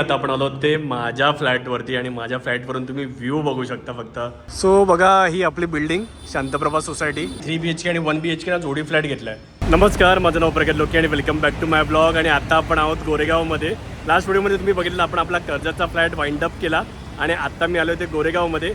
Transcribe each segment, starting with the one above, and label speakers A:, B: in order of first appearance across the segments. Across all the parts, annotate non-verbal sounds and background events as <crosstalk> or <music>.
A: आता आपण आलो ते माझ्या फ्लॅटवरती आणि माझ्या फ्लॅटवरून तुम्ही व्ह्यू बघू शकता फक्त. सो बघा ही आपली building Shantprabha society. Three B H K आणि वन बी एच के ना जोडी फ्लॅट घेतलाय. नमस्कार माझं नाव प्रगत लोके आणि welcome back to my blog आणि आता आपण आहोत गोरेगावमध्ये. लास्ट व्हिडिओमध्ये तुम्ही बघितलं आपण आपला कर्जाचा फ्लॅट वाइंड अप केला. आणि आता मी आलो ते गोरेगावमध्ये.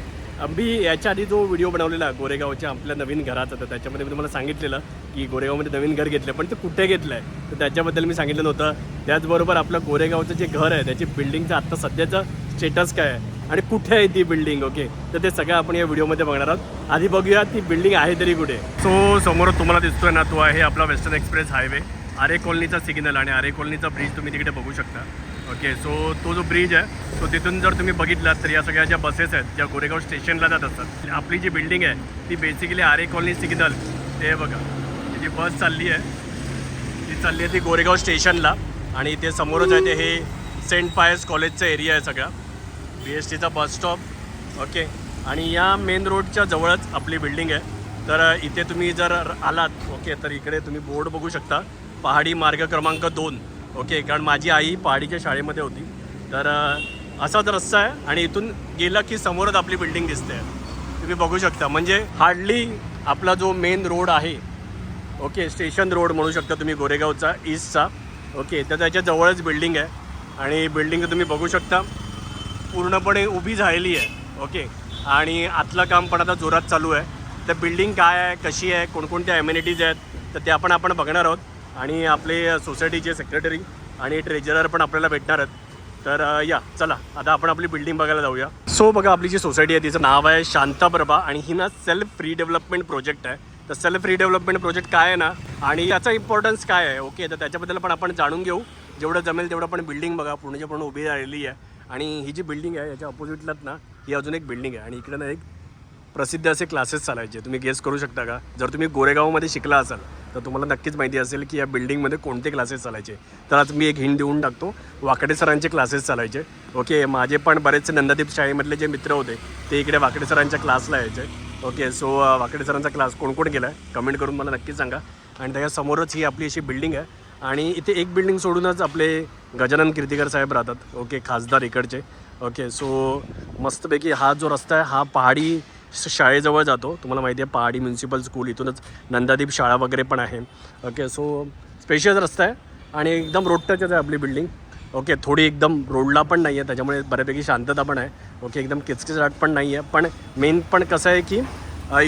A: मी याच्या आधी जो व्हिडिओ बनवलेला गोरेगावच्या आपल्या नवीन घराचा तर त्याच्यामध्ये मी तुम्हाला सांगितलेलं की गोरेगावमध्ये नवीन घर घेतलं पण ते कुठे घेतलं आहे तर त्याच्याबद्दल मी सांगितलं नव्हतं त्याचबरोबर आपलं गोरेगावचं जे घर आहे त्याची बिल्डिंगचं आत्ता सध्याचं स्टेटस काय आहे? आणि कुठे आहे ती बिल्डिंग ओके तर ते सगळं आपण या व्हिडिओमध्ये बघणार आहोत. आधी बघूया ती बिल्डिंग आहे तरी कुठे? सो समोर तुम्हाला दिसतोय ना तो आहे आपला वेस्टर्न एक्सप्रेस हायवे आरे कॉलनीचा सिग्नल आणि आरे कॉलनीचा ब्रिज तुम्ही तिकडे बघू शकता. ओके सो तो जो ब्रिज आहे तो तिथून जर तुम्ही बघितलात तर या सगळ्या ज्या बसेस आहेत ज्या गोरेगाव स्टेशनला जात असतात आपली जी बिल्डिंग आहे ती बेसिकली आरे कॉलनी सिग्नल ते बघा जी बस चालली आहे ती चालली आहे ती गोरेगाव स्टेशनला आणि इथे समोरच आहे ते हे सेंट पायस कॉलेजचा एरिया आहे सगळा. बी एस टीचा बस स्टॉप ओके आणि या मेन रोडच्या जवळच आपली बिल्डिंग आहे. तर इथे तुम्ही जर आलात ओके तर इकडे तुम्ही बोर्ड बघू शकता. पहाडी मार्ग क्रमांक दोन. ओके कारण माझी आई पहाडीच्या शाळेमध्ये होती. तर असाच रस्ता आहे आणि इथून गेला की समोरच आपली बिल्डिंग दिसते. तुम्ही बघू शकता. म्हणजे हार्डली आपला जो मेन रोड आहे ओके स्टेशन रोड म्हणू शकता तुम्ही गोरेगावचा ईस्टचा ओके तर त्याच्या जवळच बिल्डिंग आहे. आणि बिल्डिंग तुम्ही बघू शकता पूर्णपणे उभी झालेली आहे ओके. आणि आतलं काम पण आता जोरात चालू आहे. तर बिल्डिंग काय आहे कशी आहे कोणकोणत्या ॲम्युनिटीज आहेत तर ते आपण आपण बघणार आहोत. आणि आपले सोसायटीचे सेक्रेटरी आणि ट्रेजरर पण आपल्याला भेटणार आहेत. तर या चला आता आपण आपली बिल्डिंग बघायला जाऊया. सो बघा आपली जी सोसायटी आहे तिचं नाव आहे शांताप्रभा आणि ही ना सेल्फ रिडेव्हलपमेंट प्रोजेक्ट आहे. तर सेल्फ रिडेव्हलपमेंट प्रोजेक्ट काय आहे ना आणि याचा इम्पॉर्टन्स काय आहे? ओके तर त्याच्याबद्दल पण आपण जाणून घेऊ. जेवढं जमेल तेवढं पण बिल्डिंग बघा. पूर्णच्या पूर्ण उभी राहिलेली आहे. आणि ही जी बिल्डिंग आहे याच्या ऑपोजिटलात ना ही अजून एक बिल्डिंग आहे. आणि इकडे ना एक प्रसिद्ध असे क्लासेस चालायचे. तुम्ही गेस करू शकता का? जर तुम्ही गोरेगावमध्ये शिकला असाल तर तुम्हाला नक्कीच माहिती असेल की या बिल्डिंगमध्ये कोणते क्लासेस चालायचे. तर आज मी एक हिंट देऊन टाकतो. वाकडे सरांचे क्लासेस चालायचे. ओके माझे पण बरेचसे नंदादीप शाळेमधले जे मित्र होते ते इकडे वाकडे सरांच्या क्लासला यायचे. ओके सो वाकडे सरांचा क्लास कोण कोण गेला आहे कमेंट करून मला नक्की सांगा. आणि त्याच्यासमोरच ही आपली अशी बिल्डिंग आहे. आणि इथे एक बिल्डिंग सोडूनच आपले गजानन कीर्तिकर साहेब राहतात. ओके खासदार इकडचे. ओके सो मस्तपैकी हा जो रस्ता आहे हा पहाडी शाळेजवळ जातो. तुम्हाला माहिती आहे पहाडी म्युन्सिपल स्कूल इथूनच नंदादीप शाळा वगैरे पण आहे. ओके सो स्पेशल रस्ता आहे आणि एकदम रोड टचच आहे आपली बिल्डिंग ओके थोडी एकदम रोडला पण नाही आहे त्याच्यामुळे बऱ्यापैकी शांतता पण आहे. ओके एकदम किचकिचाट पण नाही आहे पण मेन पण कसं आहे की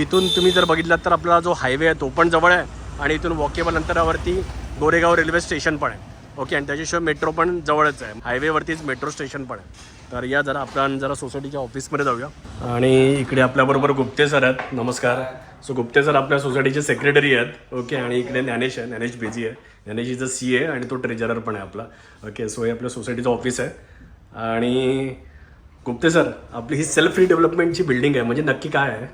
A: इथून तुम्ही जर बघितलात तर आपला जो हायवे आहे तो पण जवळ आहे आणि इथून वॉकेबल अंतरावरती गोरेगाव रेल्वे स्टेशन पण आहे. ओके आणि त्याच्याशिवाय मेट्रो पण जवळच आहे. हायवेवरतीच मेट्रो स्टेशन पण आहे. तर या जरा आपण जरा सोसायटीच्या ऑफिसमध्ये जाऊया. आणि इकडे आपल्याबरोबर गुप्ते सर आहेत. नमस्कार. सो गुप्ते सर आपल्या सोसायटीचे सेक्रेटरी आहेत. ओके आणि इकडे ज्ञानेश आहे. ज्ञानेश बिझी आहे. ज्ञानेश इज सी आहे आणि तो ट्रेजरर पण आहे आपला. ओके सो हे आपल्या सोसायटीचं ऑफिस आहे. आणि गुप्ते सर आपली ही सेल्फ रिडेव्हलपमेंटची बिल्डिंग आहे. म्हणजे नक्की काय आहे?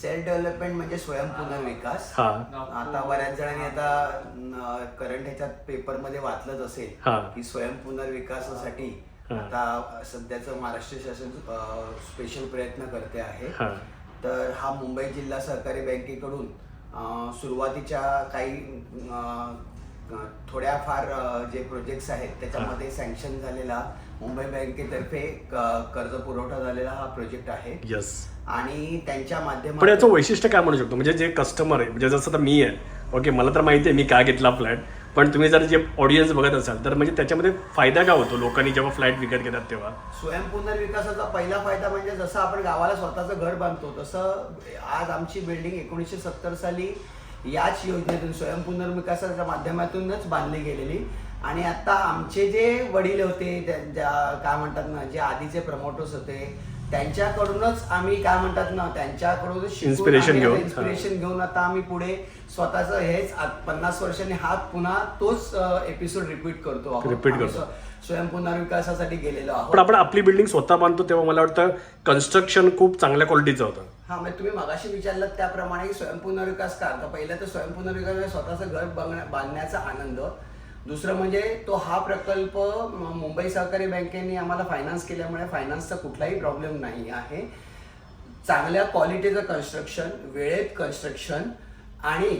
B: सेल्फ डेव्हलपमेंट म्हणजे स्वयंपुनर्विकास
A: हा.
B: आता बऱ्याच जणांनी आता करंट ह्याच्यात पेपरमध्ये वाचलंच असेल
A: हा.
B: की स्वयंपुनर्विकासासाठी
A: हा.
B: आता सध्याचं महाराष्ट्र शासन स्पेशल प्रयत्न करते आहे. तर हा मुंबई जिल्हा सहकारी बँकेकडून सुरुवातीच्या काही थोड्याफार जे प्रोजेक्ट्स आहेत त्याच्यामध्ये सँक्शन झालेला मुंबई बँकेतर्फे कर्ज पुरवठा झालेला हा प्रोजेक्ट आहे.
A: यस
B: आणि त्यांच्या
A: पण
B: माध्यमातून
A: याचं वैशिष्ट्य काय म्हणू शकतो? म्हणजे जे कस्टमर आहे म्हणजे जसं आता मी आहे ओके मला तर माहिती आहे मी का घेतला फ्लॅट पण तुम्ही जर जे ऑडियन्स बघत असाल तर म्हणजे त्याच्यामध्ये फायदा काय होतो? लोकांनी जेव्हा फ्लॅट विकत घेतात तेव्हा?
B: स्वयंपुनर्विकासाचा पहिला फायदा म्हणजे जसं आपण गावाला स्वतःचं घर बांधतो तसं आज आमची बिल्डिंग एकोणीसशे सत्तर साली याच योजनेतून स्वयंपुनर्विकासाच्या माध्यमातूनच बांधली गेलेली. आणि आता आमचे जे वडील होते त्यांच्या काय म्हणतात ना जे आधीचे प्रमोटर्स होते त्यांच्याकडूनच आम्ही काय म्हणतात ना त्यांच्याकडून
A: Inspiration घेऊन,
B: इन्स्पिरेशन घेऊन आता आम्ही पुढे स्वतःच हेच पन्नास वर्षांनी हात पुन्हा तोच एपिसोड रिपीट करतो आम्ही
A: करतो.
B: स्व- स्वयंपुनर्विकासासाठी गेलेलो आहोत.
A: पण आपण आपली बिल्डिंग स्वतः बांधतो तेव्हा मला वाटतं कन्स्ट्रक्शन खूप चांगल्या क्वालिटीचं होतं.
B: हा म्हणजे तुम्ही मगाशी विचारलं त्याप्रमाणे स्वयंपुनर्विकास का तर पहिलं तर स्वयंपुनर्विकास म्हणजे स्वतःचं घर बांधण्याचा आनंद. दुसरं म्हणजे तो हा प्रकल्प मुंबई सहकारी बँकेने आम्हाला फायनान्स केल्यामुळे फायनान्सचा कुठलाही प्रॉब्लेम नाही आहे. चांगल्या क्वालिटीचं कन्स्ट्रक्शन वेळेत कन्स्ट्रक्शन आणि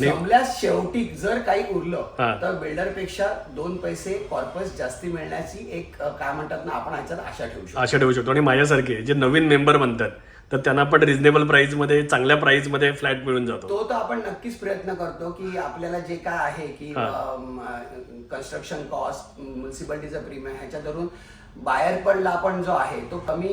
B: जमल्यास शेवटी जर काही उरलं. तर बिल्डरपेक्षा दोन पैसे कॉर्पस जास्ती मिळण्याची एक काय म्हणतात ना आपण ह्याच्यात आशा ठेवू शकतो.
A: आशा ठेवू शकतो. आणि माझ्यासारखे जे नवीन मेंबर बनतात तर त्यांना पण रिझनेबल प्राइसमध्ये चांगल्या प्राइसमध्ये फ्लॅट मिळून जातो.
B: तो तर आपण नक्कीच प्रयत्न करतो की आपल्याला जे काय आहे की कन्स्ट्रक्शन कॉस्ट म्युन्सिपाल्टीचं प्रीमियम ह्याच्या धरून बायर पडला आपण जो आहे तो कमी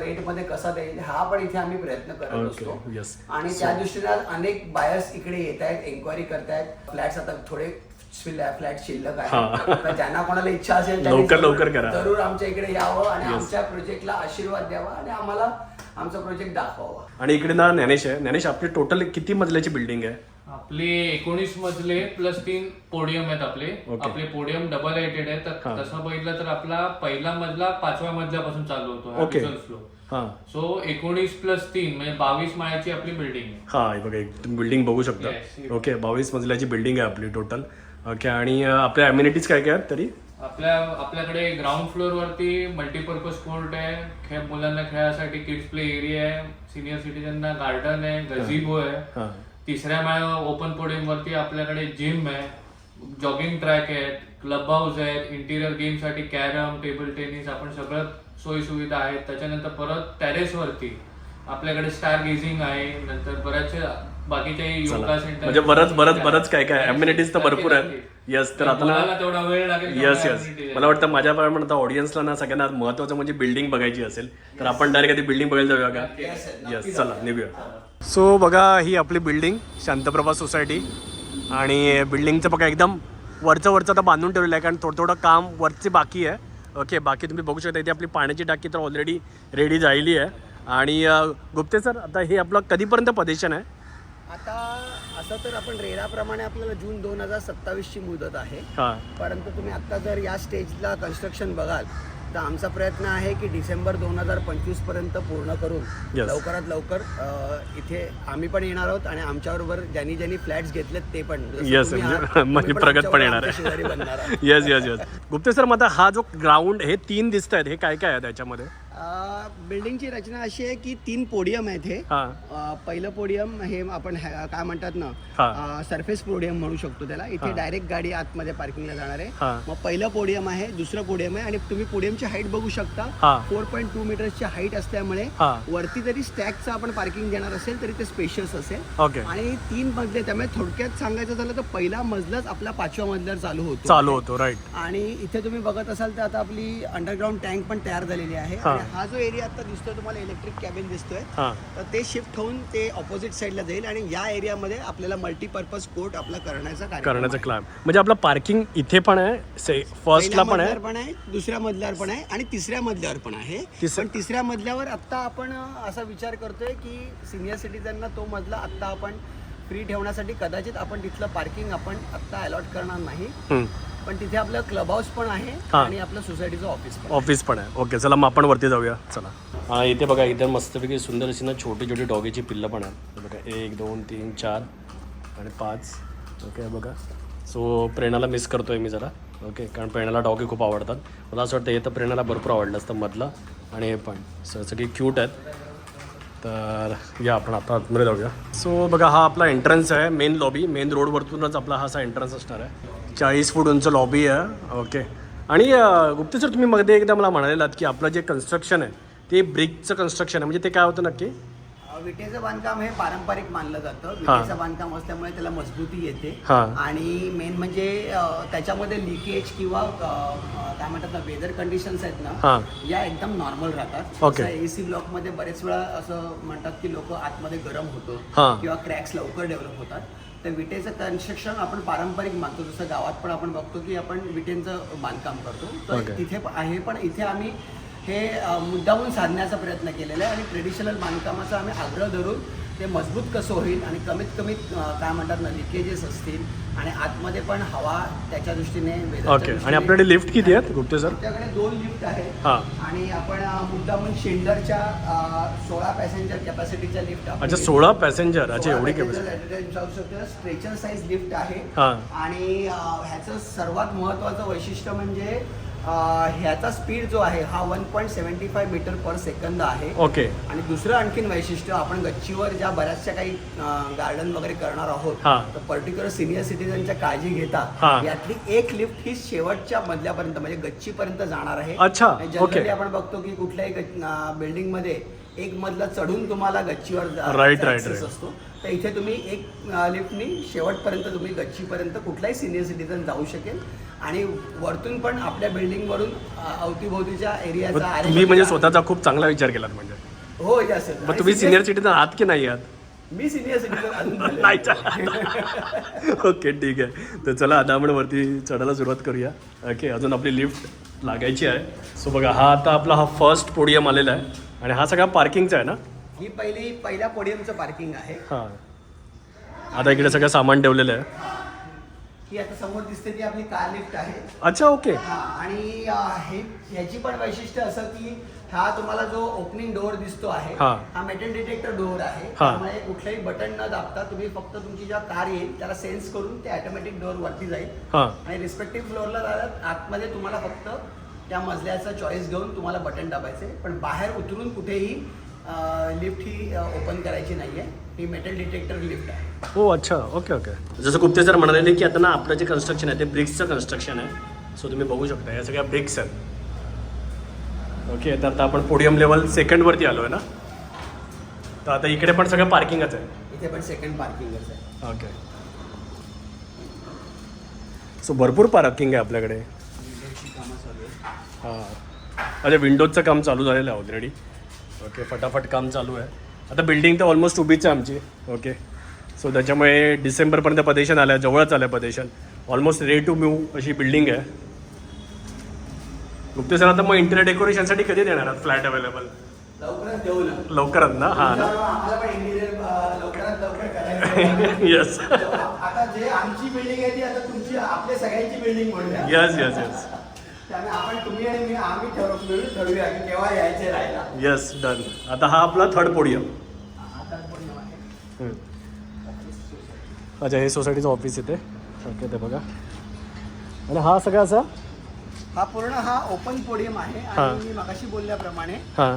B: रेटमध्ये कसा देईल हा पण इथे आम्ही प्रयत्न करत
A: Okay,
B: असतो.
A: yes.
B: आणि त्या दृष्टीने अनेक बायर्स इकडे येत आहेत एन्क्वायरी करतायत फ्लॅट्स आता थोडे फ्लॅट शिल्लक आहे. तर ज्यांना कोणाला इच्छा असेल त्यांनी
A: लवकर- लवकर करा.
B: जरूर आमच्या इकडे यावं आणि आमच्या प्रोजेक्टला आशीर्वाद द्यावा आणि आम्हाला आमचा प्रोजेक्ट दाखवावा.
A: आणि इकडे ना ज्ञानेश आहे. ज्ञानेश आपली टोटल किती मजल्याची बिल्डिंग आहे?
C: आपले एकोणीस मजले प्लस तीन पोडियम आहेत आपले. आपले पोडियम डबल एटेड आहे तर तसं बघितलं तर आपला पहिला मजला पाचव्या मजल्यापासून चालू होतो
A: Okay.
C: फ्लो
A: हा.
C: सो एकोणीस प्लस तीन म्हणजे बावीस माळ्याची आपली बिल्डिंग आहे.
A: हा हे बघा एक बिल्डिंग बघू शकता.
C: Yes.
A: ओके बावीस मजल्याची बिल्डिंग आहे आपली टोटल ओके आणि अं, आपल्या अम्युनिटीज काय काय आहेत तरी?
C: आपल्या आपल्याकडे ग्राउंड फ्लोअर वरती मल्टीपर्पज कोर्ट आहे खेळ मुलांना खेळासाठी किड्स प्ले एरिया आहे सिनियर सिटीजनना गार्डन आहे गझिबो आहे. तिसऱ्या माळ्या ओपन पोडियम वरती आपल्याकडे जिम आहे जॉगिंग ट्रॅक आहेत क्लब हाऊस आहेत इंटिरियर गेमसाठी कॅरम टेबल टेनिस आपण सगळं सोयी सुविधा आहेत. त्याच्यानंतर परत टेरेस वरती आपल्याकडे स्टार गेझिंग आहे. नंतर बऱ्याचशा बाकीच्या योगा सेंटर
A: म्हणजे बरंच बरंच बरंच काय काय अम्युनिटीज तर भरपूर आहेत. येस तर आता ना
C: मुलांना तेवढा वेळ लागेल
A: येस येस. मला वाटतं माझ्या म्हणता ऑडियन्सला ना सगळ्यांना महत्वाचं म्हणजे बिल्डिंग बघायची असेल तर आपण डायरेक्ट कधी बिल्डिंग बघायला जाऊया का. येस चला निघूया. सो बघा ही आपली बिल्डिंग शांतप्रभा सोसायटी आणि बिल्डिंगचं बघा एकदम वरचं वरचं आता बांधून ठेवलेलं आहे कारण थोडं थोडं काम वरचे बाकी आहे. ओके बाकी तुम्ही बघू शकता इथे आपली पाण्याची टाकी तर ऑलरेडी रेडी झालेली आहे. आणि गुप्ते सर आता हे आपलं कधीपर्यंत पदेशन आहे?
B: आता असं तर आपण रेराप्रमाणे आपल्याला जून दोन हजार सत्तावीसची मुदत आहे.
A: हां.
B: परंतु तुम्ही आत्ता जर या स्टेजला कन्स्ट्रक्शन बघाल तर आमचा प्रयत्न आहे की डिसेंबर दोन हजार पंचवीसपर्यंत पूर्ण करून
A: Yes.
B: लवकरात लवकर अ, इथे आम्ही पण येणार आहोत आणि आमच्याबरोबर ज्यांनी ज्यांनी फ्लॅट्स घेतलेत ते पण. जसं
A: Yes,
B: तुम्ही
A: म्हणजे
B: आहात, <laughs> तुम्ही
A: म्हणजे प्रगत पण
B: आमच्याबरोबर
A: येणार
B: आमच्या शेजारी बनणार
A: आहे
B: आहात.
A: Yes yes yes Gupte sir मग आता हा जो ग्राउंड हे तीन दिसत आहेत हे काय काय आहे त्याच्यामध्ये?
B: बिल्डिंगची रचना अशी आहे की तीन पोडियम आहेत हे. अ, पहिलं पोडियम हे आपण हे- काय म्हणतात. ना सरफेस पोडियम म्हणू शकतो त्याला. इथे डायरेक्ट गाडी आतमध्ये पार्किंगला जाणार आहे. मग पहिलं पोडियम आहे दुसरं पोडियम आहे आणि तुम्ही पोडियमची हाईट बघू शकता. फोर पॉईंट टू मीटर्सची हाईट असल्यामुळे. वरती जरी स्टॅकचं आपण पार्किंग देणार असेल तरी ते स्पेशियस असेल.
A: ओके
B: आणि तीन मजले त्यामुळे थोडक्यात सांगायचं झालं तर पहिला मजलाच आपला पाचव्या मजल्यावर चालू होतो.
A: चालू होतो राईट
B: आणि इथे तुम्ही बघत असाल तर आता आपली अंडरग्राऊंड टँक पण तयार झालेली आहे. आणि हा जो एरिया आता दिसतोय तुम्हाला इलेक्ट्रिक कॅबिन दिसतोय
A: हां.
B: तर ते शिफ्ट होऊन ते ऑपोजिट साईडला जाईल आणि या एरियामध्ये आपल्याला मल्टीपर्पज कोर्ट आपला करण्याचा कार्यक्रम
A: करण्याचं
B: आहे.
A: म्हणजे आपलं पार्किंग इथे पण आहे से फर्स्टला
B: पहिल्या
A: पण आहे.
B: मजल्यावर पण आहे दुसऱ्या मजल्यावर पण आहे आणि तिसऱ्या मजल्यावर पण आहे.
A: तिस-
B: पण तिसऱ्या मजल्यावर आत्ता आपण अं, असा विचार करतोय की सिनियर सिटीजनना तो मजला आत्ता आपण फ्री ठेवण्यासाठी कदाचित आपण तिथलं पार्किंग आपण आत्ता अलॉट करणार नाही.
A: हम्म.
B: पण तिथे आपलं क्लब हाऊस पण आहे
A: हा.
B: आणि आपलं सोसायटीचं ऑफिस पण
A: ऑफिस पण आहे. ओके चला मग आपण वरती जाऊया. चला. हा इथे बघा इथे मस्तपैकी सुंदर अशी ना छोटी छोटी डॉगीची पिल्लं पण आहेत. हे बघा एक दोन तीन चार आणि पाच. ओके बघा. सो प्रेरणाला मिस करतोय मी जरा. ओके कारण प्रेरणाला डॉगी खूप आवडतात. मला असं वाटतं हे तर प्रेरणाला भरपूर आवडलं असतं मधलं. आणि हे पण. सो सगळी क्यूट आहेत. तर या आपण आता आतमध्ये जाऊया. सो बघा हा आपला एंट्रन्स आहे मेन लॉबी मेन रोडवरतूनच आपला हा असा एंट्रन्स असणार आहे. चाळीस फूट उंच लॉबी आहे. ओके आणि गुप्ते सर तुम्ही मध्ये एकदा मला म्हणालेलात की आपलं जे कन्स्ट्रक्शन आहे ते ब्रिकचं कन्स्ट्रक्शन आहे. म्हणजे ते काय होतं नक्की?
B: विटेचं बांधकाम हे पारंपरिक मानलं जातं. विटेचं बांधकाम असल्यामुळे त्याला मजबूती येते.
A: हा.
B: आणि मेन म्हणजे त्याच्यामध्ये लिकेज किंवा काय म्हणतात ना वेदर कंडिशन्स आहेत ना
A: हां.
B: या एकदम नॉर्मल राहतात.
A: Okay.
B: ए सी ब्लॉकमध्ये बरेच वेळा असं म्हणतात की लोक आतमध्ये गरम होतो. किंवा क्रॅक्स लवकर डेव्हलप होतात. तर विटेचं कन्स्ट्रक्शन आपण पारंपरिक मानतो जसं गावात पण आपण बघतो की आपण विटेंचं बांधकाम करतो तर. तिथे आहे पण इथे आम्ही हे मुद्दामून साधण्याचा प्रयत्न केलेला आहे आणि ट्रेडिशनल बांधकामाचा आम्ही आग्रह धरून ते मजबूत कसं होईल आणि कमीत कमी काय म्हणतात ना लिकेजेस असतील आणि आतमध्ये पण हवा त्याच्या दृष्टीने
A: ओके आणि आपल्याकडे लिफ्ट किती आहेत गुप्ते सर
B: आमच्याकडे दोन लिफ्ट आहेत.
A: हां.
B: आणि आपण अ, मुद्दामून शेंडरच्या सोळा पॅसेंजर कॅपॅसिटीच्या लिफ्ट
A: अच्छा सोळा पॅसेंजर अच्छा एवढी कॅपॅसिटी
B: स्ट्रेचर साईज लिफ्ट आहे. आणि ह्याचं सर्वात महत्त्वाचं वैशिष्ट्य म्हणजे ह्याचा स्पीड जो आहे हा one point seventy five metre per second आहे
A: ओके
B: आणि दुसरं आणखीन वैशिष्ट्य आपण गच्चीवर ज्या बऱ्याचशा काही गार्डन वगैरे करणार आहोत
A: हा.
B: तर पर्टिक्युलर सिनियर सिटीजनच्या काळजी
A: हा.
B: घेता यातली एक लिफ्ट ही शेवटच्या मधल्यापर्यंत म्हणजे गच्चीपर्यंत जाणार आहे
A: अच्छा,
B: जनरली. आपण बघतो की कुठल्याही बिल्डिंगमध्ये एक मजला चढून तुम्हाला गच्चीवर जा-
A: Right,
B: जायचा
A: right,
B: access
A: right.
B: असतो तर इथे तुम्ही एक लिफ्टनी शेवटपर्यंत तुम्ही गच्चीपर्यंत कुठलाही सिनियर सिटीजन जाऊ शकेल आणि वरतून पण आपल्या बिल्डिंगवरून अवतीभोवतीच्या एरियाचा
A: तुम्ही म्हणजे स्वतःचा खूप चांगला विचार केलात म्हणजे.
B: हो.
A: मग तुम्ही सिनियर सिटीजन आहात की नाही आहात?
B: मी सिनियर सिटीजन <laughs>
A: नाही. ओके ठीक आहे. तर चला आता आपण वरती चढायला सुरुवात करूया. ओके अजून आपली लिफ्ट लागायची आहे. सो बघा हा आता आपला हा फर्स्ट पोडियम आलेला आहे. आणि हा सगळा पार्किंगचा आहे ना?
B: ही पहिली पहिल्या पोडियमचं पार्किंग आहे.
A: हां. आता इकडे सगळं सामान ठेवलेलं आहे.
B: ही आता समोर दिसते ती आपली कार लिफ्ट आहे.
A: अच्छा ओके
B: हा, आणि अं, हे ह्याची पण वैशिष्ट्य असं की हा तुम्हाला जो ओपनिंग डोअर दिसतो आहे
A: हा.
B: हा मेटल डिटेक्टर डोअर आहे.
A: हा.
B: त्यामुळे कुठल्याही बटन न दाबता तुम्ही फक्त तुमची जेव्हा कार येईल त्याला सेन्स करून ते ऑटोमॅटिक डोअर वरती जाईल.
A: हां.
B: आणि रिस्पेक्टिव्ह फ्लोअरला जातात आतमध्ये तुम्हाला फक्त त्या मजल्याचा चॉईस घेऊन तुम्हाला बटन दाबायचे पण बाहेर उतरून कुठेही लिफ्ट ही ओपन करायची नाही आहे ही मेटल डिटेक्टर लिफ्ट आहे.
A: हो अच्छा. ओके ओके जसं गुप्ते सर म्हणाले की आता ना आपलं जे कन्स्ट्रक्शन आहे ते ब्रिक्सचं कन्स्ट्रक्शन आहे. सो तुम्ही बघू शकता या सगळ्या ब्रिक्स आहेत. ओके तर आता आपण पोडियम लेवल सेकंडवरती आलो आहे ना? तर आता इकडे पण सगळं पार्किंगच आहे.
B: इथे पण सेकंड पार्किंगच आहे.
A: ओके सो भरपूर पार्किंग आहे आपल्याकडे. हां. अच्छा विंडोजचं काम चालू झालेलं आहे ऑलरेडी ओके फटाफट काम चालू आहे. आता बिल्डिंग तर ऑलमोस्ट उभीच आहे आमची. ओके सो त्याच्यामुळे डिसेंबरपर्यंत पदेशन आलं आहे जवळच आलं आहे possession almost ready to move अशी बिल्डिंग आहे. गुप्ते सर आता मग इंटिरियर डेकोरेशनसाठी कधी देणार आहात फ्लॅट अवेलेबल
B: लवकरच देऊ ना?
A: हां. ना
B: लवकरात.
A: येस
B: आता जे आमची बिल्डिंग आहे ती आता तुमची आपल्या सगळ्यांची बिल्डिंग म्हणूया.
A: Yes yes yes yes done आता हा आपला थर्ड पोडियम. अच्छा हे सोसायटीचं ऑफिस येते ओके ते बघा. आणि हा सगळा असा?
B: हा पूर्ण हा ओपन पोडियम आहे. आणि मी मगाशी बोलल्याप्रमाणे
A: हां.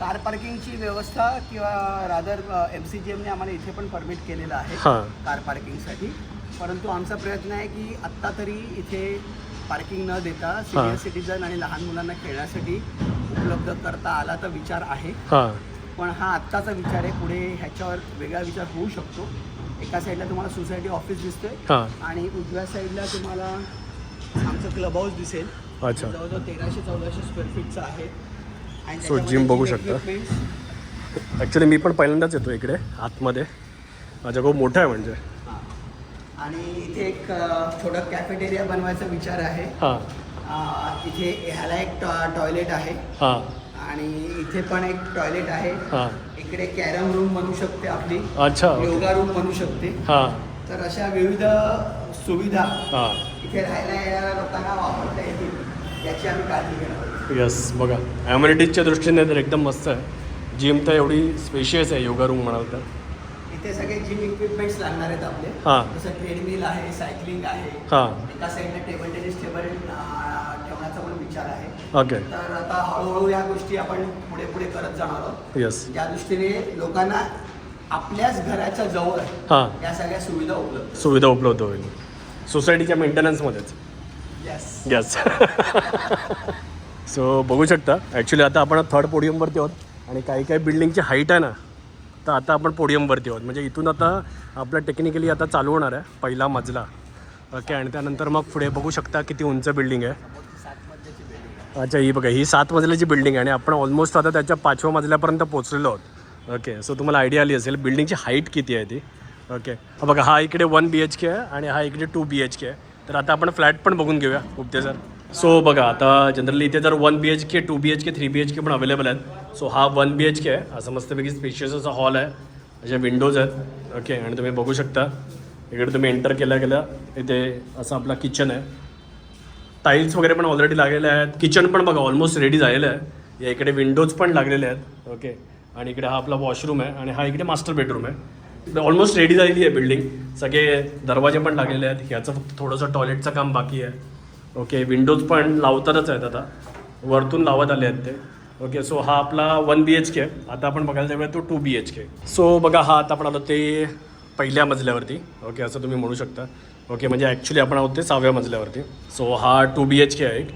B: कार पार्किंगची व्यवस्था किंवा रादर एम सी जी एमने आम्हाला इथे पण परमिट केलेलं आहे कार पार्किंगसाठी परंतु आमचा प्रयत्न आहे की आत्ता तरी इथे पार्किंग न देता सिनियर. सिटीजन आणि लहान मुलांना खेळण्यासाठी उपलब्ध करता आला तर विचार आहे.
A: हां.
B: पण हा आत्ताचा विचार आहे पुढे ह्याच्यावर वेगळा विचार होऊ शकतो. एका साईडला तुम्हाला सोसायटी ऑफिस दिसतोय
A: हां.
B: आणि उजव्या साईडला तुम्हाला आमचं क्लब हाऊस दिसेल.
A: अच्छा.
B: जवळजवळ तेराशे चौदाशे स्क्वेअर फीटचं आहे. त्याच्यामध्ये
A: gym बघू शकता. ॲक्च्युली मी पण पहिल्यांदाच येतो इकडे आतमध्ये. माझा खूप मोठा आहे म्हणजे.
B: आणि इथे एक छोटं कॅफेटेरिया बनवायचा विचार आहे.
A: हां.
B: इथे ह्याला एक टॉयलेट आहे.
A: हां.
B: आणि इथे पण एक टॉयलेट आहे.
A: हां.
B: इकडे कॅरम रूम बनू शकते आपली.
A: अच्छा
B: योगा रूम बनू शकते.
A: हां.
B: तर अशा विविध सुविधा
A: हां.
B: इथे राहायला येणाऱ्या लोकांना वापरता येतील याची आम्ही काळजी घेणार.
A: येस बघा. ॲम्युनिटीजच्या दृष्टीने तर एकदम मस्त आहे. जिम तर एवढी स्पेशियस आहे योगा रूम म्हणाल तर.
B: इथे सगळे जिम इक्विपमेंट्स लागणार आहेत आपले.
A: हां.
B: जसं ट्रेडमिल आहे सायकलिंग आहे.
A: हां.
B: एका साईडला टेबल टेनिस टेबल ठेवण्याचा पण विचार आहे.
A: ओके.
B: तर आता हळूहळू या गोष्टी आपण पुढे पुढे करत जाणार आहोत.
A: येस
B: ज्या दृष्टीने लोकांना आपल्याच घराच्या जवळ
A: हां.
B: या सगळ्या सुविधा उपलब्ध
A: सुविधा उपलब्ध होईल. सोसायटीच्या मेंटेनन्समध्येच
B: येस
A: येस सो बघू शकता. ॲक्च्युली आता आपण थर्ड पोडियमवरती आहोत. आणि काही काही बिल्डिंगची हाईट आहे ना तर आता आपण पोडियमवरती आहोत. म्हणजे इथून आता आपलं टेक्निकली आता चालू होणार आहे पहिला मजला. ओके आणि त्यानंतर मग पुढे बघू शकता किती उंच बिल्डिंग आहे. अच्छा ही बघा ही सात मजल्याची बिल्डिंग आहे आणि आपण ऑलमोस्ट आता त्याच्या पाचव्या मजल्यापर्यंत पोचलेलो आहोत. ओके सो तुम्हाला आयडिया आली असेल बिल्डिंगची हाईट किती आहे ती. ओके बघा हा इकडे वन बी एच के आहे आणि हा इकडे टू बी एच के आहे. तर आता आपण फ्लॅट पण बघून घेऊया गुप्ते सर सो बघा आता जनरली इथे जर one B H K two B H K three B H K पण अवेलेबल आहेत सो हा वन बी एच के आहे असं मस्तपैकी स्पेशियस असा हॉल आहे अशा विंडोज आहेत ओके आणि तुम्ही बघू शकता. इकडे तुम्ही एंटर केल्या गेल्या इथे असं आपला किचन आहे टाईल्स वगैरे पण ऑलरेडी लागलेले आहेत. किचन पण बघा ऑलमोस्ट रेडी झालेलं आहे. या इकडे विंडोज पण लागलेले आहेत. ओके आणि इकडे हा आपला वॉशरूम आहे. आणि हा इकडे मास्टर बेडरूम आहे. ऑलमोस्ट रेडी झालेली आहे बिल्डिंग सगळे दरवाजे पण लागलेले आहेत. ह्याचं फक्त थोडंसं टॉयलेटचं काम बाकी आहे. ओके विंडोज पण लावतातच आहेत आता. वरतून लावत आले आहेत ते. ओके सो हा आपला वन बी एच के आता आपण बघायला जाऊया तो two B H K so बघा हा आता आपण आलो ते पहिल्या मजल्यावरती. ओके असं तुम्ही म्हणू शकता. ओके म्हणजे ॲक्च्युली आपण आहोत ते सहाव्या मजल्यावरती. सो हा टू बी एच के आहे एक.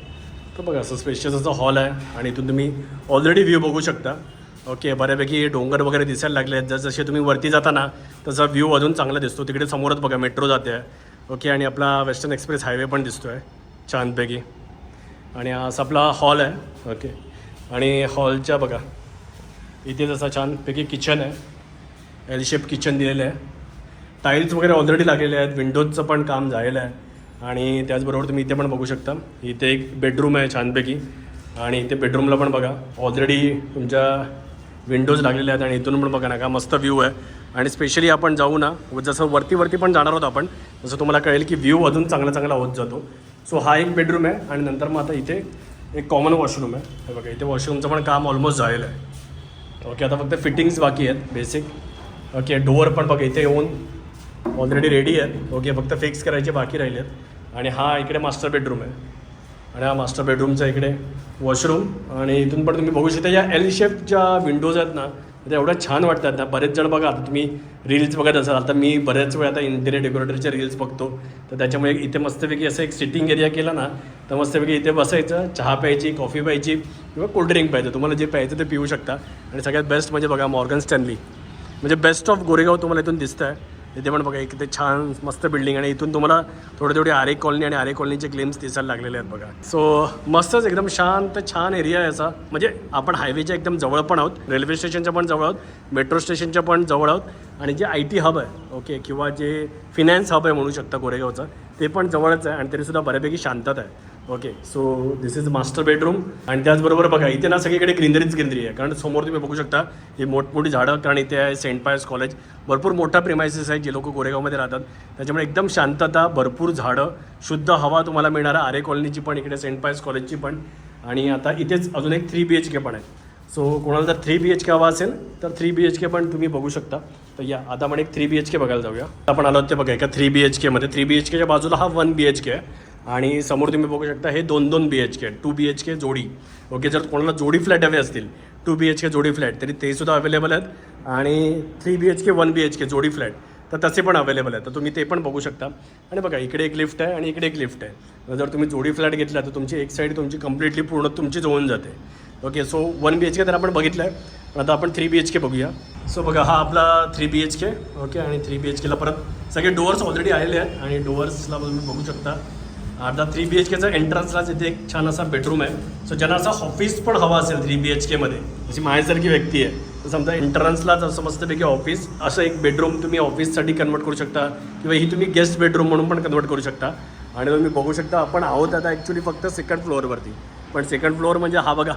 A: तर बघा असं स्पेशियस असं हॉल आहे आणि इथून तुम्ही ऑलरेडी व्ह्यू बघू शकता. ओके बऱ्यापैकी डोंगर वगैरे दिसायला लागले आहेत. जसजसे तुम्ही वरती जाताना तसा व्ह्यू अजून चांगला दिसतो. तिकडे समोरच बघा मेट्रो जाते आहे. ओके आणि आपला वेस्टर्न एक्सप्रेस हायवे पण दिसतो आहे छानपैकी. आणि असा आपला हॉल आहे. ओके आणि हॉलच्या बघा इथे जसा छानपैकी किचन आहे. एल शेप किचन दिलेलं आहे. टाईल्स वगैरे ऑलरेडी लागलेले आहेत. विंडोजचं पण काम झालेलं आहे. आणि त्याचबरोबर तुम्ही इथे पण बघू शकता. इथे एक बेडरूम आहे छानपैकी. आणि इथे बेडरूमला पण बघा ऑलरेडी तुमच्या विंडोज लागलेले आहेत आणि इथून पण बघा ना का मस्त व्ह्यू आहे. आणि स्पेशली आपण जाऊ ना जसं वरती वरती पण जाणार आहोत आपण जसं तुम्हाला कळेल की व्ह्यू अजून चांगला चांगला होत जातो. सो हा एक बेडरूम आहे आणि नंतर मग आता इथे एक कॉमन वॉशरूम आहे. हे बघा इथे वॉशरूमचं पण काम ऑलमोस्ट झालेलं आहे. ओके आता फक्त फिटिंग्स बाकी आहेत बेसिक ओके डोअर पण बघा इथे येऊन ऑलरेडी रेडी आहेत. ओके फक्त फिक्स करायचे बाकी राहिले आहेत आणि हा इकडे मास्टर बेडरूम आहे. आणि हा मास्टर बेडरूमचा इकडे वॉशरूम आणि इथून पण तुम्ही बघू शकता या एल शेपच्या विंडोज आहेत ना आता एवढं छान वाटतं ना बरेच जण बघा आता तुम्ही रील्स बघत असाल आता मी बऱ्याच वेळ आता इंटेरियर डेकोरेटरच्या रील्स बघतो. तर त्याच्यामुळे इथे मस्तपैकी असं एक सिटिंग एरिया केला ना तर मस्तपैकी इथे बसायचं चहा प्यायची कॉफी प्यायची किंवा कोल्ड्रिंक प्यायचं. तुम्हाला जे प्यायचं ते पिऊ शकता. आणि सगळ्यात बेस्ट म्हणजे बघा मॉर्गन स्टॅनली म्हणजे बेस्ट ऑफ गोरेगाव तुम्हाला इथून दिसतं आहे इथे पण बघा एक ते छान मस्त बिल्डिंग आणि इथून तुम्हाला थोडे थोडी आरे कॉलनी आणि आरे कॉलनीचे क्लेम्स दिसायला लागलेले आहेत बघा. सो मस्तच एकदम शांत छान एरिया आहे असा. म्हणजे आपण हायवेच्या एकदम जवळ पण आहोत रेल्वे स्टेशनच्या पण जवळ आहोत मेट्रो स्टेशनच्या पण जवळ आहोत आणि जे आय टी हब आहे ओके किंवा जे फिनान्स हब आहे म्हणू शकता कोरेगावचं ते पण जवळच आहे आणि तरीसुद्धा बऱ्यापैकी शांतता आहे. Okay so this is master bedroom आणि त्याचबरोबर बघा इथे ना सगळीकडे ग्रीनरीच ग्रीनरी आहे. कारण समोर तुम्ही बघू शकता हे मोठमोठी झाडं कारण इथे आहे सेंट पायस कॉलेज भरपूर मोठा प्रेमायसेस आहे जे लोक गोरेगावमध्ये राहतात. त्याच्यामुळे एकदम शांतता भरपूर झाडं शुद्ध हवा तुम्हाला मिळणार आरे कॉलनीची पण इकडे सेंट पायस कॉलेजची पण. आणि आता इथेच अजून एक थ्री बी एच के पण आहे सो कोणाला जर थ्री बी एच के हवा असेल तर थ्री बी एच के पण तुम्ही बघू शकता. तर या आता आपण एक थ्री बी एच के बघायला जाऊया. आपण आलो ते बघा एका थ्री बी एच केमध्ये थ्री बी एच केच्या बाजूला हा वन बी एच के आहे. आणि समोर तुम्ही बघू शकता हे दोन दोन B H K two B H K जोडी. ओके जर कोणाला जोडी फ्लॅट हवे असतील टू बी एच के जोडी फ्लॅट तरी ते सुद्धा अवेलेबल आहेत. आणि three B H K one B H K जोडी फ्लॅट तर तसे पण अवेलेबल आहेत. तर तुम्ही ते पण बघू शकता. आणि बघा इकडे एक लिफ्ट आहे आणि इकडे एक लिफ्ट आहे. जर तुम्ही जोडी फ्लॅट घेतला तर तुमची एक साईड तुमची कम्प्लिटली पूर्ण तुमचीच होऊन जाते. Okay so one B H K तर आपण बघितलं आहे पण आता आपण थ्री बी एच के बघूया. सो बघा हा आपला three B H K okay आणि थ्री बी एच केला परत सगळे डोअर्स ऑलरेडी आलेले आहेत. आणि डोअर्सला तुम्ही बघू शकता. आता थ्री बी एच केचा एंट्रन्सलाच इथे एक छान असा बेडरूम आहे. सो ज्यांना असा ऑफिस पण हवा असेल थ्री बी एच केमध्ये जशी माझ्यासारखी व्यक्ती आहे. तर समजा एंट्रन्सलाच असं मस्तपैकी ऑफिस असं एक बेडरूम तुम्ही ऑफिससाठी कन्वर्ट करू शकता किंवा ही तुम्ही गेस्ट बेडरूम म्हणून पण कन्वर्ट करू शकता. आणि तुम्ही बघू शकता आपण आहोत आता ॲक्च्युली फक्त सेकंड फ्लोअरवरती पण सेकंड फ्लोअर म्हणजे हा बघा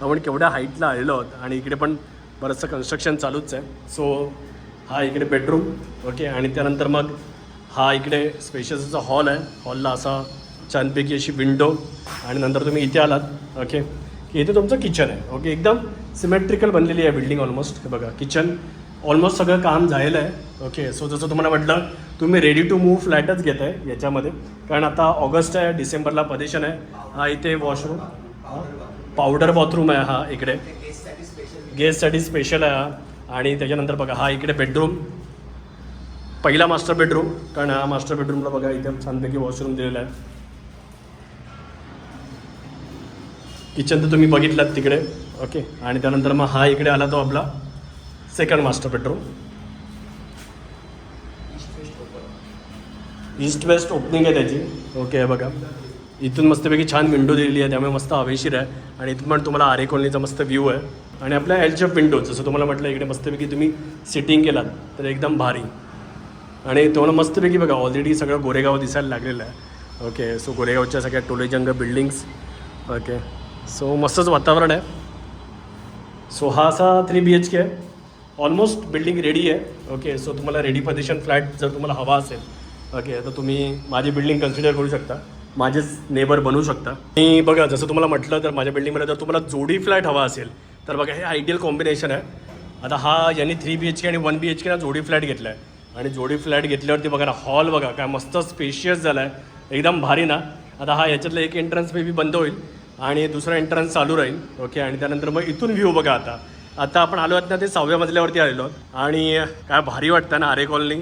A: आपण केवढ्या हाईटला आलेलो आहोत. आणि इकडे पण बरंचसं कन्स्ट्रक्शन चालूच आहे. सो हा इकडे बेडरूम ओके आणि त्यानंतर मग हा इकडे स्पेशियस असा हॉल आहे. हॉलला असा छानपैकी अशी विंडो आणि नंतर तुम्ही इथे आलात ओके की इथे तुमचं किचन आहे ओके एकदम सिमेट्रिकल बनलेली आहे बिल्डिंग ऑलमोस्ट हे बघा किचन ऑलमोस्ट सगळं काम झालेलं आहे ओके सो जसं तुम्हाला म्हटलं तुम्ही रेडी टू मूव्ह फ्लॅटच घेत आहे याच्यामध्ये. कारण आता ऑगस्ट आहे डिसेंबरला पदेशन आहे. हा इथे वॉशरूम पावडर बाथरूम आहे हा इकडे.
B: गेस्टसाठी स्पेशल
A: गेस्टसाठी स्पेशल आहे हा. आणि त्याच्यानंतर बघा हा इकडे बेडरूम पहिला मास्टर बेडरूम कारण हा मास्टर बेडरूमला बघा इथे छानपैकी वॉशरूम दिलेला आहे. किचन तर तुम्ही बघितलात तिकडे. ओके आणि त्यानंतर मग हा इकडे आला तो आपला second master bedroom east west opening आहे त्याची. ओके आहे बघा. इथून मस्तपैकी छान विंडो दिलेली आहे त्यामुळे मस्त हवेशीर आहे. आणि इथून पण तुम्हाला आरे कॉलनीचा मस्त व्ह्यू आहे. आणि आपल्या एलच्या विंडो जसं तुम्हाला म्हटलं इकडे मस्तपैकी तुम्ही सिटिंग केलात तर एकदम भारी. आणि तुम्हाला मस्तपैकी बघा ऑलरेडी सगळं गोरेगाव दिसायला लागलेलं आहे. ओके सो गोरेगावच्या सगळ्या टोलेजंग बिल्डिंग्स ओके सो मस्तच वातावरण आहे. सो हा असा थ्री बी एच के आहे. ऑलमोस्ट बिल्डिंग रेडी आहे. ओके सो तुम्हाला रेडी पोझिशन फ्लॅट जर तुम्हाला हवा असेल ओके तर तुम्ही माझी बिल्डिंग कन्सिडर करू शकता. माझेच नेबर बनवू शकता. आणि बघा जसं तुम्हाला म्हटलं तर माझ्या बिल्डिंगमध्ये जर तुम्हाला जोडी फ्लॅट हवा असेल तर बघा हे आयडियल कॉम्बिनेशन आहे. आता हा यांनी थ्री बी एच के आणि वन बी एच केला जोडी फ्लॅट घेतला आहे आणि जोडी फ्लॅट घेतल्यावरती बघा ना हॉल बघा काय मस्त स्पेशियस झाला आहे एकदम भारी ना. आता हा याच्यातलं एक एंट्रन्स मे बी बंद होईल. आणि दुसरा एंट्रन्स चालू राहील. ओके आणि त्यानंतर मग इथून व्ह्यू बघा आता. आता आपण आलो आहोत ना ते सहाव्या मजल्यावरती आलेलो आहोत. आणि काय भारी वाटतं ना आरे कॉलनी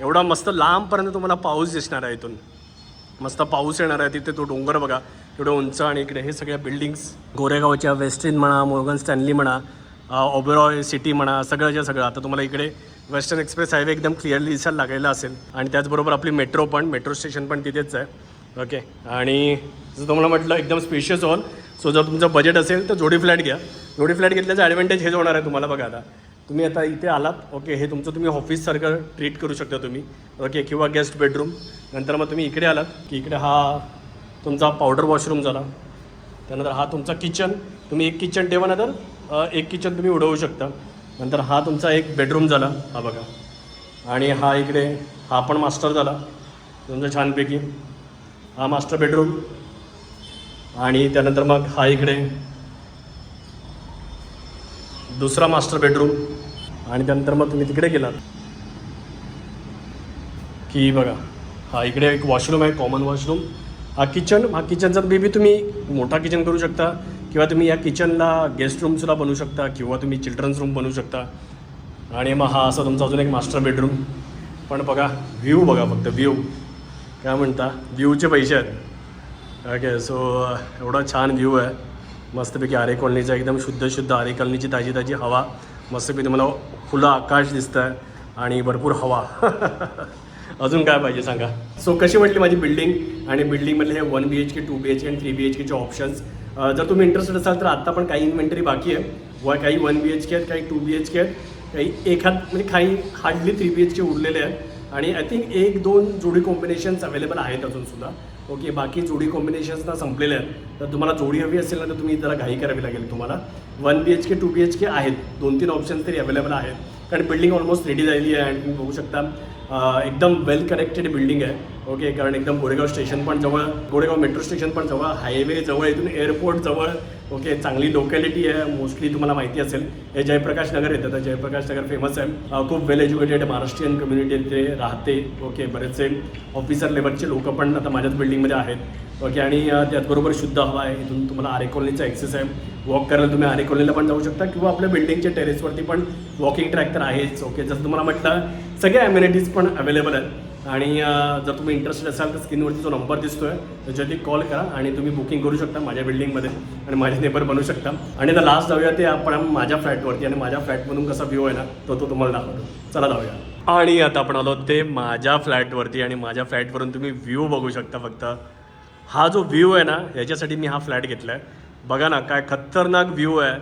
A: एवढा मस्त लांबपर्यंत तुम्हाला पाऊस दिसणार आहे इथून. मस्त पाऊस येणार आहे तिथे तो डोंगर बघा. तेवढं उंच आणि इकडे हे सगळ्या बिल्डिंग्स गोरेगावच्या वेस्टर्न म्हणा मोर्गन स्टॅनली म्हणा ओबेरॉय सिटी म्हणा सगळंच्या सगळं. आता तुम्हाला इकडे वेस्टर्न एक्सप्रेस हायवे एकदम क्लिअरली दिसायला लागलेला असेल. आणि त्याचबरोबर आपली मेट्रो पण मेट्रो स्टेशन पण तिथेच आहे. ओके. आणि जर तुम्हाला म्हटलं एकदम स्पेशियस हॉल सो जर तुमचं बजेट असेल तर जोडी फ्लॅट घ्या. जोडी फ्लॅट घेतल्याचं ॲडव्हान्टेज हेच होणार आहे तुम्हाला बघा आता. तुम्ही आता इथे आलात ओके हे तुमचं तुम्ही ऑफिससारखं ट्रीट करू शकता तुम्ही. ओके किंवा गेस्ट बेडरूम नंतर मग तुम्ही इकडे आलात की इकडे हा तुमचा पावडर वॉशरूम झाला. त्यानंतर हा तुमचा किचन तुम्ही एक किचन ठेवा ना तर एक किचन तुम्ही उडवू शकता. नंतर हा तुमचा एक बेडरूम झाला हा बघा. आणि हा इकडे हा पण मास्टर झाला. तुमचा छानपैकी. हा मास्टर बेडरूम आणि त्यानंतर मग हा इकडे. दुसरा मास्टर बेडरूम आणि त्यानंतर मग तुम्ही तिकडे गेलात. की बघा हा इकडे एक वॉशरूम आहे कॉमन वॉशरूम हा किचन हा किचनचा बेबी तुम्ही मोठा किचन करू शकता किंवा तुम्ही या किचनला गेस्ट रूमसुद्धा बनवू शकता किंवा तुम्ही चिल्ड्रन्स रूम बनवू शकता. आणि मग हा असा तुमचा अजून एक मास्टर बेडरूम पण बघा व्ह्यू बघा फक्त व्ह्यू काय म्हणता? व्ह्यूचे पैसे आहेत. ओके सो एवढा छान व्ह्यू आहे. मस्तपैकी आरे कॉलनीचा एकदम शुद्ध शुद्ध आरे कॉलनीची ताजी ताजी हवा. मस्तपैकी तुम्हाला खुलं आकाश दिसतं आहे आणि भरपूर हवा. <laughs> अजून काय पाहिजे सांगा? सो कशी वाटली माझी बिल्डिंग आणि बिल्डिंगमधले हे one B H K two B H K आणि थ्री बी एच केचे ऑप्शन्स जर तुम्ही इंटरेस्टेड असाल तर आत्ता पण काही इन्व्हेंटरी बाकी आहे. व काही वन बी एच के आहेत काही टू बी एच के आहेत. काही एखाद म्हणजे काही hardly three B H K उरलेले आहेत. आणि आय थिंक एक दोन जोडी कॉम्बिनेशन्स अवेलेबल आहेत अजून सुद्धा. ओके बाकी जोडी कॉम्बिनेशन्स ना संपलेले आहेत. तर तुम्हाला जोडी हवी असेल ना तर तुम्ही जरा घाई करावी लागेल तुम्हाला. One B H K two B H K आहेत. दोन तीन ऑप्शन्स तरी अवेलेबल आहेत. कारण बिल्डिंग ऑलमोस्ट रेडी झालेली आहे आणि तुम्ही बघू शकता एकदम वेल कनेक्टेड बिल्डिंग आहे ओके कारण एकदम गोरेगाव स्टेशन पण जवळ गोरेगाव मेट्रो स्टेशन पण जवळ हायवे जवळ इथून एअरपोर्ट जवळ ओके चांगली लोकॅलिटी आहे मोस्टली तुम्हाला माहिती असेल. हे जयप्रकाश नगर येतं तर जयप्रकाश नगर फेमस आहे. खूप वेल एज्युकेटेड महाराष्ट्रीयन कम्युनिटी इथे राहते ओके बरेचसे ऑफिसर लेवलचे लोक पण आता माझ्याच बिल्डिंगमध्ये आहेत. ओके आणि त्याचबरोबर शुद्ध हवा आहे. इथून तुम्हाला आरे कॉलनीचा ॲक्सेस आहे. वॉक करायला तुम्ही आरे कॉलनीला पण जाऊ शकता किंवा आपल्या बिल्डिंगच्या टेरेसवरती पण वॉकिंग ट्रॅक तर आहेच. ओके जसं तुम्हाला म्हटलं सगळ्या अम्युनिटीज पण अवेलेबल आहेत. आणि जर तुम्ही इंटरेस्टेड असाल तर स्क्रीनवरती जो नंबर दिसतो आहे त्याच्यावरती कॉल करा आणि तुम्ही बुकिंग करू शकता माझ्या बिल्डिंगमध्ये आणि माझे नेबर बनू शकता. आणि आता लास्ट जाऊया ते आपण माझ्या फ्लॅटवरती आणि माझ्या फ्लॅटमधून कसा व्ह्यू आहे ना तो तो तुम्हाला दाखवतो. चला जाऊया. आणि आता आपण आलो ते माझ्या फ्लॅटवरती आणि माझ्या फ्लॅटवरून तुम्ही व्ह्यू बघू शकता फक्त. हा जो व्ह्यू आहे ना ह्याच्यासाठी मी हा फ्लॅट घेतला आहे बघा ना काय खतरनाक व्ह्यू आहे.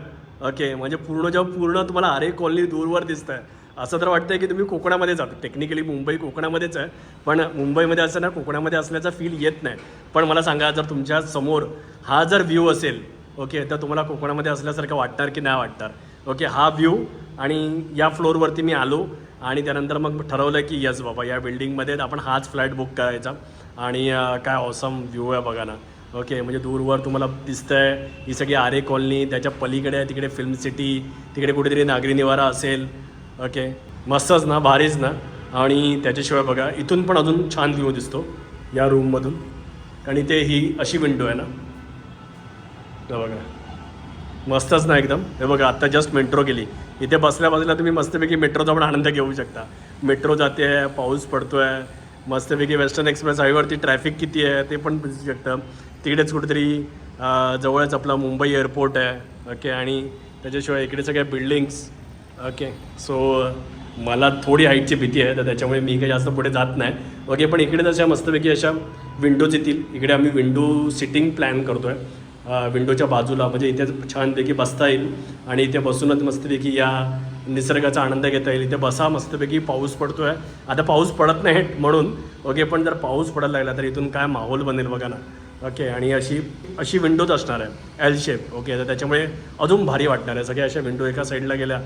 A: ओके म्हणजे पूर्ण जेव्हा पूर्ण तुम्हाला आरे कॉलनी दूरवर दिसत आहे असं तर वाटतं की तुम्ही कोकणामध्ये जातो. टेक्निकली मुंबई कोकणामध्येच आहे. पण मुंबईमध्ये असं ना कोकणामध्ये असल्याचा फील येत नाही. पण मला सांगा जर तुमच्यासमोर हा जर व्ह्यू असेल ओके तर तुम्हाला कोकणामध्ये असल्यासारखं वाटणार की नाही वाटणार? ओके हा व्ह्यू आणि या फ्लोअरवरती मी आलो आणि त्यानंतर मग ठरवलं की यस बाबा या बिल्डिंगमध्ये आपण हाच फ्लॅट बुक करायचा. आणि काय ऑसम व्ह्यू आहे बघा ना. ओके म्हणजे दूरवर तुम्हाला दिसतं आहे ही सगळी आरे कॉलनी त्याच्या पलीकडे आहे तिकडे फिल्म सिटी तिकडे कुठेतरी नागरी निवारा असेल. ओके मस्तच ना भारीच ना. आणि त्याच्याशिवाय बघा इथून पण अजून छान व्ह्यू दिसतो या रूममधून आणि ते ही अशी विंडो आहे ना. बघा. मस्तच ना एकदम. हे बघा आत्ता जस्ट मेट्रो गेली. इथे बसल्या बाजूला तुम्ही मस्तपैकी मेट्रोचा पण आनंद घेऊ शकता. मेट्रो जाते आहे पाऊस पडतो आहे मस्तपैकी वेस्टर्न एक्सप्रेस हायवेवरती ट्रॅफिक किती आहे ते पण दिसू शकतं. तिकडेच कुठेतरी जवळच आपला मुंबई एअरपोर्ट आहे. ओके आणि त्याच्याशिवाय इकडे सगळ्या बिल्डिंग्स ओके सो मला थोडी हाईटची भीती आहे तर त्याच्यामुळे मी काही जास्त पुढे जात नाही. ओके पण इकडे तशा मस्तपैकी अशा विंडोज येतील. इकडे आम्ही विंडो सिटिंग प्लॅन करतो आहे विंडोच्या बाजूला म्हणजे इथे छानपैकी बसता येईल. आणि इथे बसूनच मस्तपैकी या निसर्गाचा आनंद घेता येईल. इथे बसा मस्तपैकी पाऊस पडतो आहे आता पाऊस पडत नाही म्हणून ओके पण जर पाऊस पडायला लागला तर इथून काय माहोल बनेल बघा ना. ओके आणि अशी अशी विंडोज असणार आहे. एल शेप ओके तर त्याच्यामुळे अजून भारी वाटणार आहे. सगळ्या अशा विंडो एका साईडला गेल्या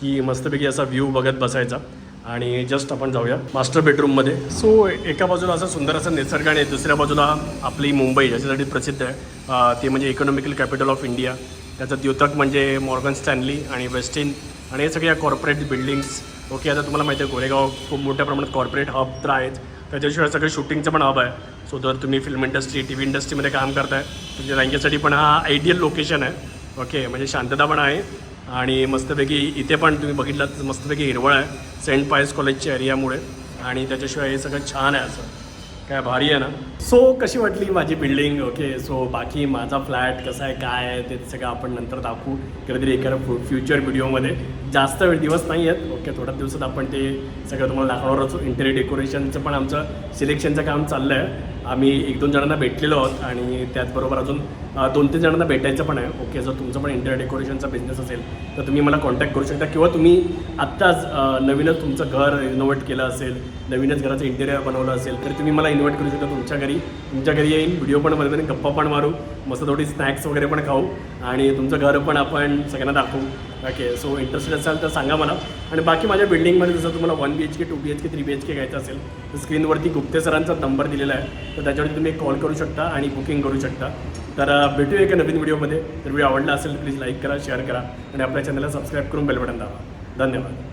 A: की मस्तपैकी असा व्ह्यू बघत बसायचा. आणि जस्ट आपण जाऊया मास्टर बेडरूममध्ये सो एका बाजूला असं सुंदर असं निसर्ग आणि दुसऱ्या बाजूला आपली मुंबई ज्याच्यासाठी प्रसिद्ध आहे. ते म्हणजे इकॉनॉमिकल कॅपिटल ऑफ इंडिया त्याचं द्योतक म्हणजे मॉर्गन स्टॅनली आणि वेस्टिन आणि हे सगळ्या कॉर्पोरेट बिल्डिंग्स ओके आता तुम्हाला माहिती आहे गोरेगाव खूप मोठ्या प्रमाणात कॉर्पोरेट हब तर आहेच त्याच्याशिवाय सगळं शूटिंगचं पण हब आहे. सो जर तुम्ही फिल्म इंडस्ट्री टी व्ही इंडस्ट्रीमध्ये काम करताय तुमच्या त्यांच्यासाठी पण हा आयडियल लोकेशन आहे. ओके म्हणजे शांतता पण आहे. आणि मस्तपैकी इथे पण तुम्ही बघितलं मस्तपैकी हिरवळ आहे. सेंट पायस कॉलेजच्या एरियामुळे आणि त्याच्याशिवाय हे सगळं छान आहे असं. काय भारी आहे ना? सो कशी वाटली माझी बिल्डिंग ओके सो बाकी माझा फ्लॅट कसा आहे काय आहे ते सगळं आपण नंतर दाखवू. कधीतरी एखाद्या फ्यु फ्युचर व्हिडिओमध्ये जास्त वेळ दिवस नाही आहेत. ओके थोड्या दिवसात आपण ते सगळं तुम्हाला दाखवणार असो इंटेरियर डेकोरेशनचं पण आमचं सिलेक्शनचं काम चाललं आहे आम्ही एक दोन जणांना भेटलेलो आहोत आणि त्याचबरोबर अजून दोन तीन जणांना भेटायचं पण आहे. ओके जर तुमचं पण इंटेरियर डेकोरेशनचा बिझनेस असेल तर तुम्ही मला कॉन्टॅक्ट करू शकता. किंवा तुम्ही आत्ताच नवीनच तुमचं घर रिनोव्हेट केलं असेल नवीनच घराचं इंटेरियर बनवलं असेल तर तुम्ही मला इन्व्हाइट करू शकता तुमच्या घरी. तुमच्या घरी येईन व्हिडिओ पण बनवेन गप्पा पण मारू. मस्त थोडी स्नॅक्स वगैरे पण खाऊ. आणि तुमचं घर पण आपण सगळ्यांना दाखवू. ओके सो इंटरेस्टेड असाल तर सांगा मला. आणि बाकी माझ्या बिल्डिंगमध्ये जसं तुम्हाला one B H K two B H K three B H K घ्यायचं असेल तर स्क्रीनवरती गुप्ते सरांचा नंबर दिलेला आहे. तर त्याच्यावरती तुम्ही कॉल करू शकता आणि बुकिंग करू शकता. तर भेटूया एका नवीन व्हिडिओमध्ये जर व्हिडिओ आवडला असेल प्लीज लाईक करा शेअर करा. आणि आपल्या चॅनलला सबस्क्राईब करून बेल बटन दाबा. धन्यवाद.